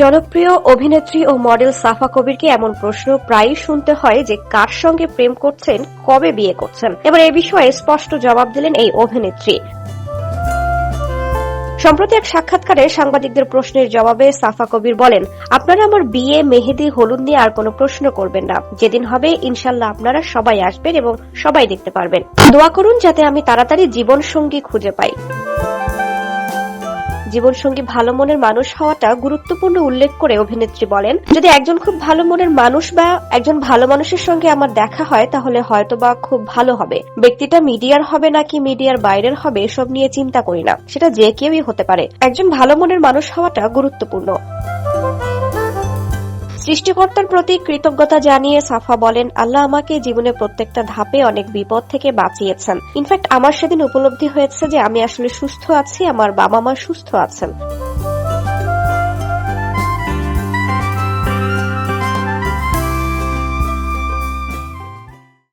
জনপ্রিয় অভিনেত্রী ও মডেল সাফা কবিরকে এমন প্রশ্ন প্রায়ই শুনতে হয় যে কার সঙ্গে প্রেম করছেন, কবে বিয়ে করছেন? এবার এ বিষয়ে স্পষ্ট জবাব দিলেন এই অভিনেত্রী। সম্প্রতি এক সাক্ষাৎকারে সাংবাদিকদের প্রশ্নের জবাবে সাফা কবির বলেন, আপনারা আমার বিয়ে, মেহেদি, হলুদ নিয়ে আর কোনো প্রশ্ন করবেন না। যেদিন হবে ইনশাল্লাহ আপনারা সবাই আসবেন এবং সবাই দেখতে পারবেন। দোয়া করুন যাতে আমি তাড়াতাড়ি জীবন সঙ্গী খুঁজে পাই। জীবনসঙ্গী ভালো মনের মানুষ হওয়াটা গুরুত্বপূর্ণ উল্লেখ করে অভিনেত্রী বলেন, যদি একজন খুব ভালো মনের মানুষ বা একজন ভালো মানুষের সঙ্গে আমার দেখা হয়, তাহলে হয়তো বা খুব ভালো হবে। ব্যক্তিটা মিডিয়ার হবে নাকি মিডিয়ার বাইরের হবে, এসব নিয়ে চিন্তা করি না। সেটা যে কেউই হতে পারে। একজন ভালো মনের মানুষ হওয়াটা গুরুত্বপূর্ণ। সৃষ্টিকর্তার প্রতি কৃতজ্ঞতা জানিয়ে সাফা বলেন, আল্লাহ আমাকে জীবনের প্রত্যেকটা ধাপে অনেক বিপদ থেকে বাঁচিয়েছেন। ইনফ্যাক্ট আমার সেদিন উপলব্ধি হয়েছে যে আমি আসলে সুস্থ আছি, আমার বাবা মা সুস্থ আছেন।